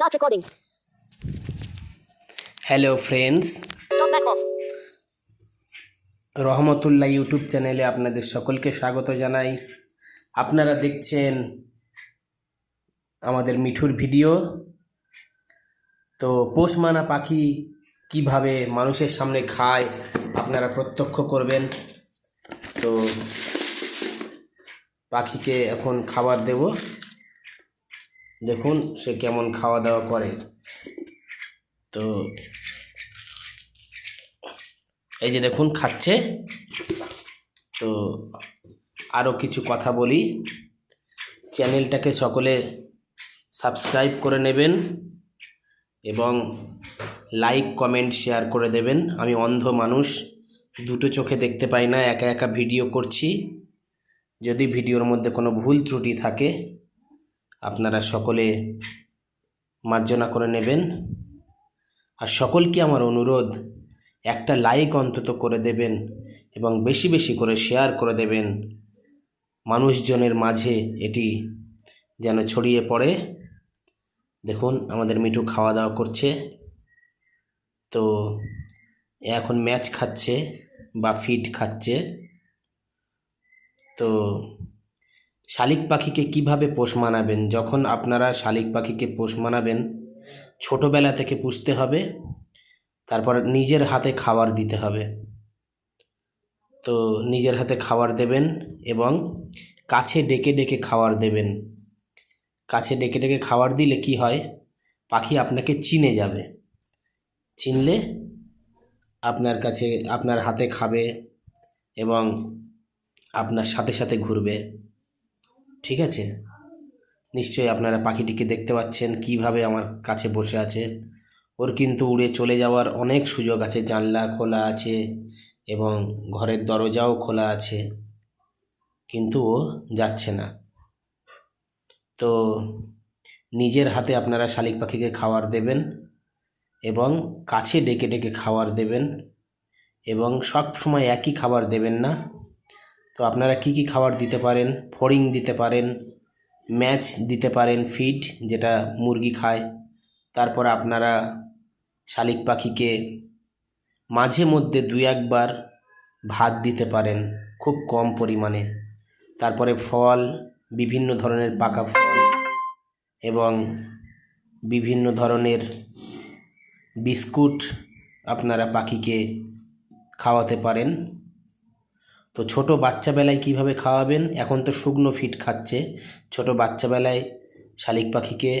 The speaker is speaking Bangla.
Start recording. Hello friends Talk back off. Rahmatullah YouTube চ্যানেলে আপনাদের সকলকে স্বাগত জানাই। আপনারা দেখছেন আমাদের মিঠুর ভিডিও তো পোষমানা পাখি কীভাবে মানুষের সামনে খায় আপনারা প্রত্যক্ষ করবেন। তো পাখিকে এখন খাবার দেব। দেখুন সে কেমন খাওয়া দাওয়া করে। তো এই যে দেখুন খাচ্ছে। তো আরও কিছু কথা বলি। চ্যানেলটাকে সকলে সাবস্ক্রাইব করে নেবেন এবং লাইক, কমেন্ট, শেয়ার করে দেবেন। আমি অন্ধ মানুষ, দুটো চোখে দেখতে পাই না, একা একা ভিডিও করছি। যদি ভিডিওর মধ্যে কোনো ভুল ত্রুটি থাকে আপনারা সকলে মার্জনা করে নেবেন। আর সকলকে আমার অনুরোধ, একটা লাইক অন্তত করে দেবেন এবং বেশি বেশি করে শেয়ার করে দেবেন। মানুষজনের মাঝে এটি যেন ছড়িয়ে পড়ে। দেখুন, আমাদের মিঠু খাওয়া দাওয়া করছে। তো এখন ম্যাচ খাচ্ছে বা ফিড খাচ্ছে। তো শালিক পাখিকে কীভাবে পোষ মানাবেন? যখন আপনারা শালিক পাখিকে পোষ মানাবেন, ছোটোবেলা থেকে পুষতে হবে, তারপর নিজের হাতে খাবার দিতে হবে। তো নিজের হাতে খাবার দেবেন এবং কাছে ডেকে ডেকে খাবার দেবেন। কাছে ডেকে ডেকে খাবার দিলে কি হয়? পাখি আপনাকে চিনে যাবে। চিনলে আপনার কাছে, আপনার হাতে খাবে এবং আপনার সাথে সাথে ঘুরবে। ঠিক আছে? নিশ্চয়ই আপনারা পাখিটিকে দেখতে পাচ্ছেন, কীভাবে আমার কাছে বসে আছে। ওর কিন্তু উড়ে চলে যাওয়ার অনেক সুযোগ আছে, জানলা খোলা আছে এবং ঘরের দরজাও খোলা আছে। কিন্তু ও যাচ্ছে না। তো নিজের হাতে আপনারা শালিক পাখিকে খাবার দেবেন এবং কাছে ডেকে ডেকে খাবার দেবেন এবং সব সময় একই খাবার দেবেন না। তো আপনারা কি কি খাবার দিতে পারেন? ফড়িং দিতে পারেন, ম্যাচ দিতে পারেন, ফিড, যেটা মুরগি খায়। তারপর আপনারা শালিক পাখিকে মাঝে মধ্যে দুই একবার ভাত দিতে পারেন, খুব কম পরিমাণে। তারপরে ফল, বিভিন্ন ধরনের পাকা ফল এবং বিভিন্ন ধরনের বিস্কুট আপনারা পাখিকে খাওয়াতে পারেন। তো ছোট বাচ্চাবেলায় কীভাবে খাওয়াবেন? এখন তো শুকনো ফিট খাচ্ছে। ছোট বাচ্চাবেলায় শালিক পাখিকে